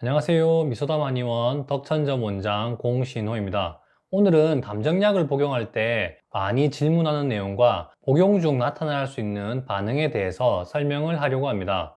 안녕하세요. 미소담 한의원 덕천점 원장 공신호입니다. 오늘은 담정약을 복용할 때 많이 질문하는 내용과 복용 중 나타날 수 있는 반응에 대해서 설명을 하려고 합니다.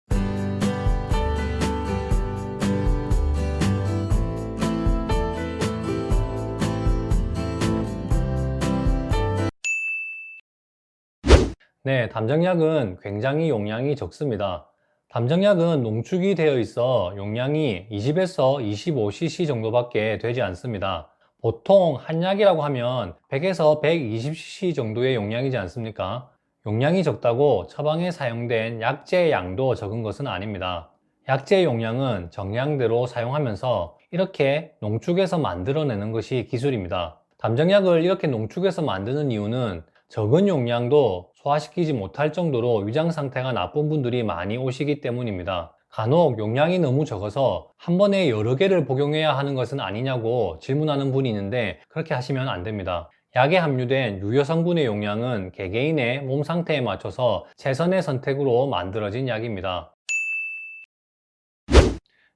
네, 담정약은 굉장히 용량이 적습니다. 담정약은 농축이 되어 있어 용량이 20에서 25cc 정도밖에 되지 않습니다. 보통 한약이라고 하면 100에서 120cc 정도의 용량이지 않습니까? 용량이 적다고 처방에 사용된 약제의 양도 적은 것은 아닙니다. 약제의 용량은 정량대로 사용하면서 이렇게 농축해서 만들어내는 것이 기술입니다. 담정약을 이렇게 농축해서 만드는 이유는 적은 용량도 소화시키지 못할 정도로 위장 상태가 나쁜 분들이 많이 오시기 때문입니다. 간혹 용량이 너무 적어서 한 번에 여러 개를 복용해야 하는 것은 아니냐고 질문하는 분이 있는데 그렇게 하시면 안 됩니다. 약에 함유된 유효 성분의 용량은 개개인의 몸 상태에 맞춰서 최선의 선택으로 만들어진 약입니다.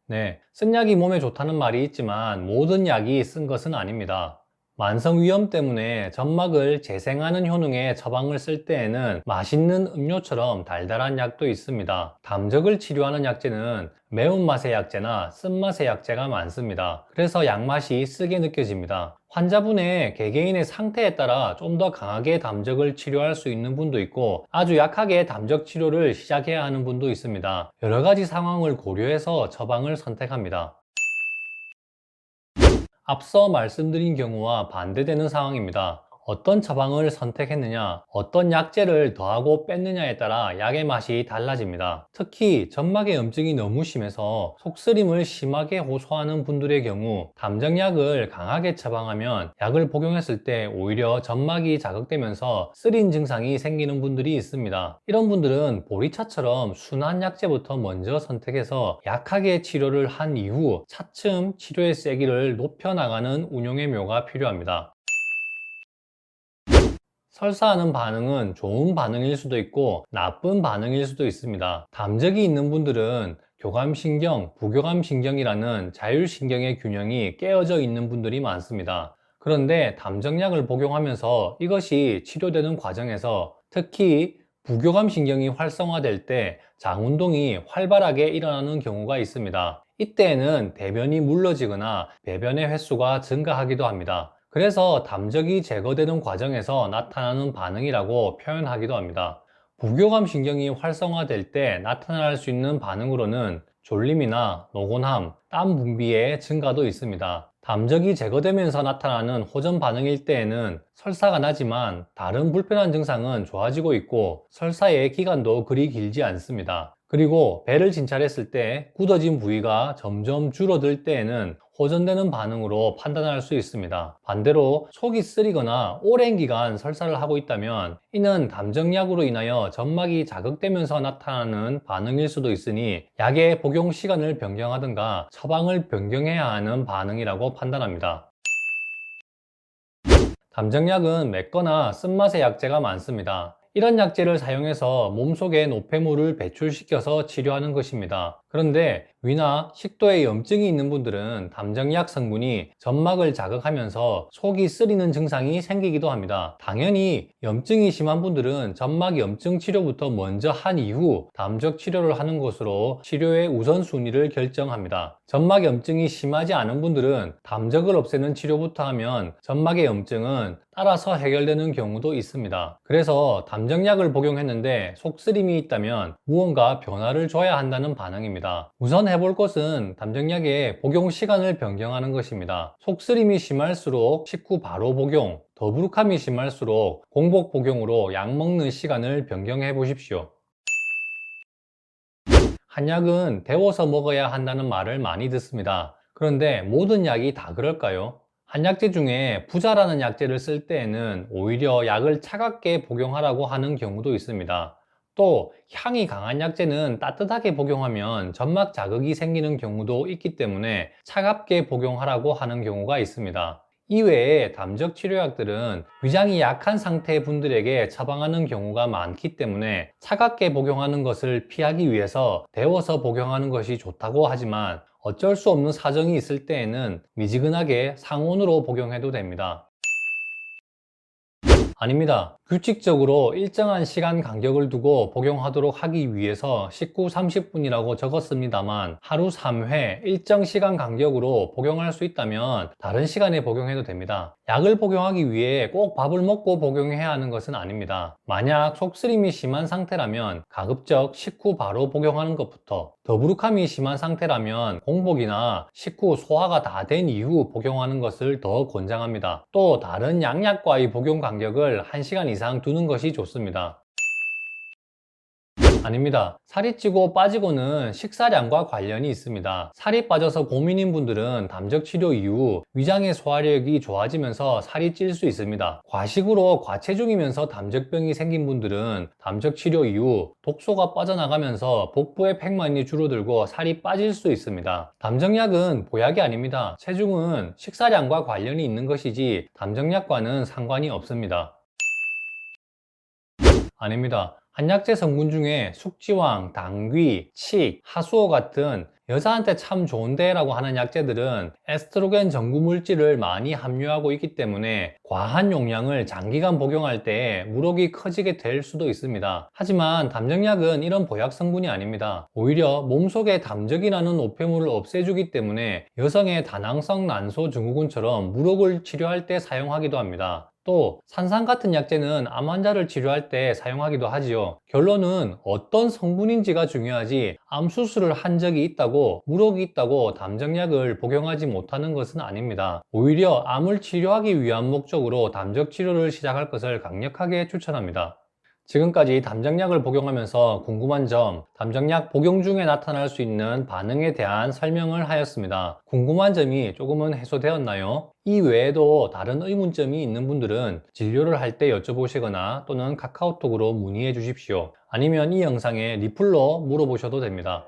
네, 쓴 약이 몸에 좋다는 말이 있지만 모든 약이 쓴 것은 아닙니다. 만성 위염 때문에 점막을 재생하는 효능의 처방을 쓸 때에는 맛있는 음료처럼 달달한 약도 있습니다. 담적을 치료하는 약제는 매운맛의 약제나 쓴맛의 약제가 많습니다. 그래서 약맛이 쓰게 느껴집니다. 환자분의 개개인의 상태에 따라 좀 더 강하게 담적을 치료할 수 있는 분도 있고 아주 약하게 담적 치료를 시작해야 하는 분도 있습니다. 여러 가지 상황을 고려해서 처방을 선택합니다. 앞서 말씀드린 경우와 반대되는 상황입니다. 어떤 처방을 선택했느냐, 어떤 약제를 더하고 뺐느냐에 따라 약의 맛이 달라집니다. 특히 점막의 염증이 너무 심해서 속쓰림을 심하게 호소하는 분들의 경우 담정약을 강하게 처방하면 약을 복용했을 때 오히려 점막이 자극되면서 쓰린 증상이 생기는 분들이 있습니다. 이런 분들은 보리차처럼 순한 약제부터 먼저 선택해서 약하게 치료를 한 이후 차츰 치료의 세기를 높여나가는 운용의 묘가 필요합니다. 설사하는 반응은 좋은 반응일 수도 있고 나쁜 반응일 수도 있습니다. 담적이 있는 분들은 교감신경, 부교감신경이라는 자율신경의 균형이 깨어져 있는 분들이 많습니다. 그런데 담정약을 복용하면서 이것이 치료되는 과정에서 특히 부교감 신경이 활성화될 때 장운동이 활발하게 일어나는 경우가 있습니다. 이때에는 대변이 물러지거나 배변의 횟수가 증가하기도 합니다. 그래서 담적이 제거되는 과정에서 나타나는 반응이라고 표현하기도 합니다. 부교감 신경이 활성화될 때 나타날 수 있는 반응으로는 졸림이나 노곤함, 땀 분비의 증가도 있습니다. 담적이 제거되면서 나타나는 호전 반응일 때에는 설사가 나지만 다른 불편한 증상은 좋아지고 있고 설사의 기간도 그리 길지 않습니다. 그리고 배를 진찰했을 때 굳어진 부위가 점점 줄어들 때에는 호전되는 반응으로 판단할 수 있습니다. 반대로 속이 쓰리거나 오랜 기간 설사를 하고 있다면 이는 담정약으로 인하여 점막이 자극되면서 나타나는 반응일 수도 있으니 약의 복용 시간을 변경하든가 처방을 변경해야 하는 반응이라고 판단합니다. 담정약은 맵거나 쓴맛의 약제가 많습니다. 이런 약제를 사용해서 몸속에 노폐물을 배출시켜서 치료하는 것입니다. 그런데 위나 식도에 염증이 있는 분들은 담정약 성분이 점막을 자극하면서 속이 쓰리는 증상이 생기기도 합니다. 당연히 염증이 심한 분들은 점막 염증 치료부터 먼저 한 이후 담적 치료를 하는 것으로 치료의 우선순위를 결정합니다. 점막 염증이 심하지 않은 분들은 담적을 없애는 치료부터 하면 점막의 염증은 따라서 해결되는 경우도 있습니다. 그래서 담정약을 복용했는데 속쓰림이 있다면 무언가 변화를 줘야 한다는 반응입니다. 우선 해볼 것은 담정약의 복용 시간을 변경하는 것입니다. 속쓰림이 심할수록 식후 바로 복용, 더부룩함이 심할수록 공복 복용으로 약 먹는 시간을 변경해 보십시오. 한약은 데워서 먹어야 한다는 말을 많이 듣습니다. 그런데 모든 약이 다 그럴까요? 한약재 중에 부자라는 약재를 쓸 때에는 오히려 약을 차갑게 복용하라고 하는 경우도 있습니다. 또 향이 강한 약재는 따뜻하게 복용하면 점막 자극이 생기는 경우도 있기 때문에 차갑게 복용하라고 하는 경우가 있습니다. 이외에 담적 치료약들은 위장이 약한 상태의 분들에게 처방하는 경우가 많기 때문에 차갑게 복용하는 것을 피하기 위해서 데워서 복용하는 것이 좋다고 하지만 어쩔 수 없는 사정이 있을 때에는 미지근하게 상온으로 복용해도 됩니다. 아닙니다. 규칙적으로 일정한 시간 간격을 두고 복용하도록 하기 위해서 19, 30분이라고 적었습니다만 하루 3회 일정 시간 간격으로 복용할 수 있다면 다른 시간에 복용해도 됩니다. 약을 복용하기 위해 꼭 밥을 먹고 복용해야 하는 것은 아닙니다. 만약 속쓰림이 심한 상태라면 가급적 식후 바로 복용하는 것부터 더부룩함이 심한 상태라면 공복이나 식후 소화가 다 된 이후 복용하는 것을 더 권장합니다. 또 다른 양약과의 복용 간격을 1시간 이상 두는 것이 좋습니다. 아닙니다. 살이 찌고 빠지고는 식사량과 관련이 있습니다. 살이 빠져서 고민인 분들은 담적 치료 이후 위장의 소화력이 좋아지면서 살이 찔 수 있습니다. 과식으로 과체중이면서 담적병이 생긴 분들은 담적 치료 이후 독소가 빠져나가면서 복부의 팩만이 줄어들고 살이 빠질 수 있습니다. 담정약은 보약이 아닙니다. 체중은 식사량과 관련이 있는 것이지 담정약과는 상관이 없습니다. 아닙니다. 한약재 성분 중에 숙지왕, 당귀, 칡, 하수오 같은 여자한테 참 좋은데 라고 하는 약재들은 에스트로겐 전구 물질을 많이 함유하고 있기 때문에 과한 용량을 장기간 복용할 때 무록이 커지게 될 수도 있습니다. 하지만 담정약은 이런 보약 성분이 아닙니다. 오히려 몸속에 담적이라는 노폐물을 없애주기 때문에 여성의 다낭성 난소 증후군처럼 무록을 치료할 때 사용하기도 합니다. 또 산삼 같은 약재는 암 환자를 치료할 때 사용하기도 하지요. 결론은 어떤 성분인지가 중요하지 암 수술을 한 적이 있다고 무록이 있다고 담정약을 복용하지 못하는 것은 아닙니다. 오히려 암을 치료하기 위한 목적으로 담적 치료를 시작할 것을 강력하게 추천합니다. 지금까지 담정약을 복용하면서 궁금한 점, 담정약 복용 중에 나타날 수 있는 반응에 대한 설명을 하였습니다. 궁금한 점이 조금은 해소되었나요? 이 외에도 다른 의문점이 있는 분들은 진료를 할 때 여쭤보시거나 또는 카카오톡으로 문의해 주십시오. 아니면 이 영상에 리플로 물어보셔도 됩니다.